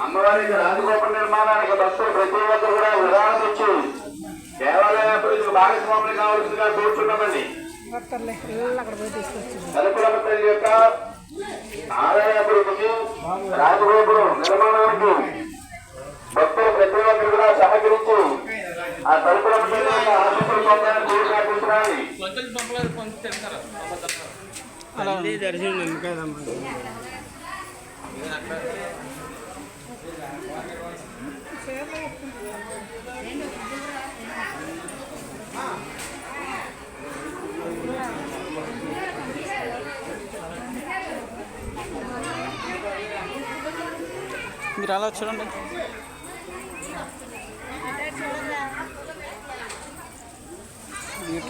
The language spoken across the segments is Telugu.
అమ్మవారికి రాజగోపుర నిర్మాణానికి భక్తులు ప్రతి ఒక్కరు కూడా విరాళం ఇచ్చి దేవాలయ అభివృద్ధికి భాగస్వాములు కావాల్సిందిగా తీసుకొచ్చింది తలుపుల తల్లి యొక్క ఆలయ అభివృద్ధికి రాజగోపురం నిర్మాణానికి భక్తులు ప్రతి ఒక్కరు కూడా సహకరించి ఆ తలుపుల తల్లి యొక్క ఆశీస్సులు తల్లి దర్శనం మీరు అలా చూడండి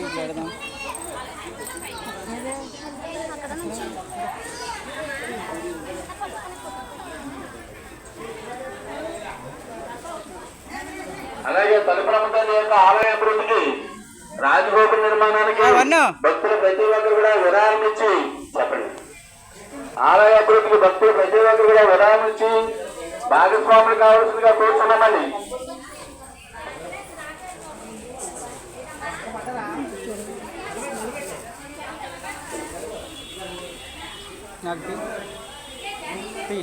యూట్యూబ్ పెడదాం అలాగే తలుపుల తల్లి యొక్క ఆలయ అభివృద్ధికి రాజగోపుర నిర్మాణానికి. భక్తులు ప్రతి ఒక్కరు కూడా విరాళం ఇచ్చి చెప్పండి. ఆలయ అభివృద్ధికి భక్తులు ప్రతి ఒక్కరు కూడా విరాళం ఇచ్చి భాగస్వాములు కావాల్సిందిగా కోరుతున్నామని నాకు తీ. తీ.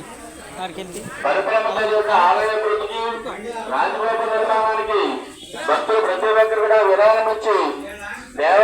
యొక్క ఆలయ అభివృద్ధికి నిర్మాణానికి భక్తులు ప్రతి ఒక్కరు కూడా విరాళం ఇచ్చి దేవ